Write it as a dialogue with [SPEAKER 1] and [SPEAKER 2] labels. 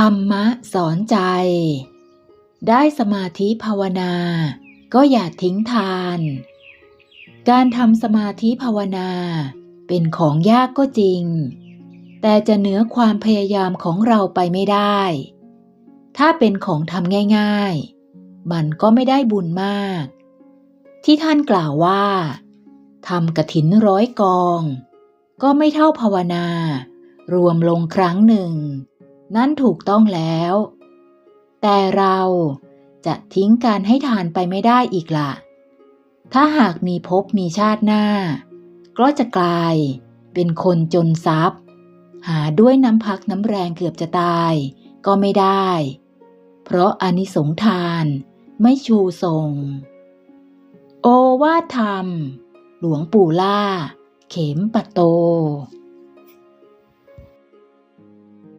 [SPEAKER 1] ธรรมะสอนใจ ได้สมาธิภาวนา ก็อย่าทิ้งทาน การทำสมาธิภาวนา เป็นของยากก็จริง แต่จะเหนือความพยายามของเราไปไม่ได้ ถ้าเป็นของทำง่ายๆ มันก็ไม่ได้บุญมาก ที่ท่านกล่าวว่าทำกระถินร้อยกอง ก็ไม่เท่าภาวนา รวมลงครั้งหนึ่ง นั่นถูกต้องแล้ว แต่เราจะทิ้งการให้ทานไปไม่ได้อีกละถ้าหากมีภพมีชาติหน้า ก็จะกลายเป็นคนจนทรัพย์ หาด้วยน้ำพักน้ำแรงเกือบจะตายก็ไม่ได้ เพราะอนิสงทานไม่ชูทรง โอวาทธรรม หลวงปู่ล่า เข็มปะโต